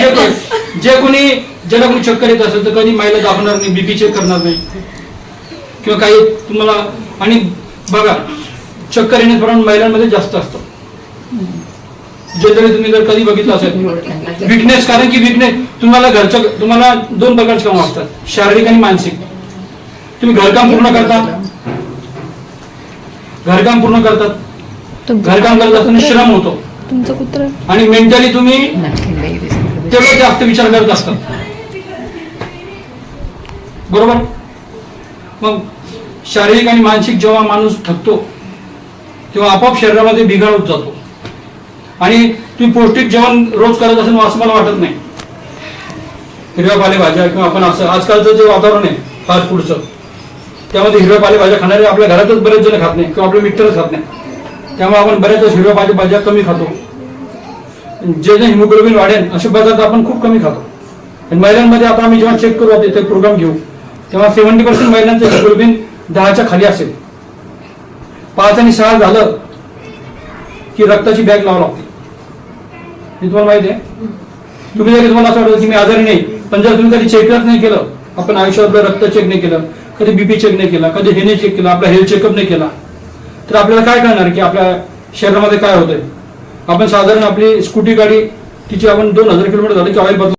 जे कोणी- जे कोणी ज्याला कोणी चक्कर येत असेल तर कधी माईला दाखवणार नाही बीपी चेक करणार नाही. किंवा काही तुम्हाला आणि बघा चक्कर येण्याचं प्रमाण महिलांमध्ये जास्त असतं. जनरली तुम्ही जर कधी बघितलं असेल विकनेस कारण की विकनेस तुम्हाला घरचं तुम्हाला दोन प्रकारचे काम असतात शारीरिक आणि मानसिक. तुम्ही घरकाम पूर्ण करता. घरकाम पूर्ण करतात. घरकाम करत असताना श्रम होतो. तुमचं कुत्र? आणि मेंटली तुम्ही तेवढं जास्त विचार करत असतात. बरोबर? मग शारीरिक आणि मानसिक जेव्हा माणूस थकतो तेव्हा आपोआप शरीरामध्ये बिघाड होत जातो. आणि तुम्ही पौष्टिक जेवण रोज करत असेल असं मला वाटत नाही. हिरव्या पालेभाज्या किंवा आपण असं आजकालचं जे वातावरण आहे फास्ट फूडचं त्यामध्ये हिरव्या पालेभाज्या खाणारे आपल्या घरातच बरेच जण खात नाही किंवा आपले मित्रच खात नाही. त्यामुळे आपण बऱ्याच हिरव्या पालेभाज्या कमी खातो. जे जे हिमोग्लोबिन वाढेल असे पदार्थ आपण खूप कमी खातो. आणि महिलांमध्ये आता आम्ही जेव्हा चेक करू तिथे प्रोग्राम घेऊ तेव्हा सेव्हन्टी पर्सेंट महिलांचं हिमोग्लोबिन दहाच्या खाली असेल. पाच आणि सहा झालं की रक्ताची बॅग लावा लागते. हे तुम्हाला माहिती आहे? तुम्ही जरी तुम्हाला असं वाटतं की मी आजारी नाही पण जर तुम्ही कधी चेकअप नाही केलं आपण आयुष्यात रक्त चेक नाही केलं कधी बीपी चेक नाही केला कधी हे नाही चेक केला आपला हेल्थ चेकअप नाही केला तर आपल्याला काय कळणार की आपल्या शरीरामध्ये काय होतंय? आपण साधारण आपली स्कूटी गाडी तिची आपण दोन हजार किलोमीटर झाली की ऑइल बदल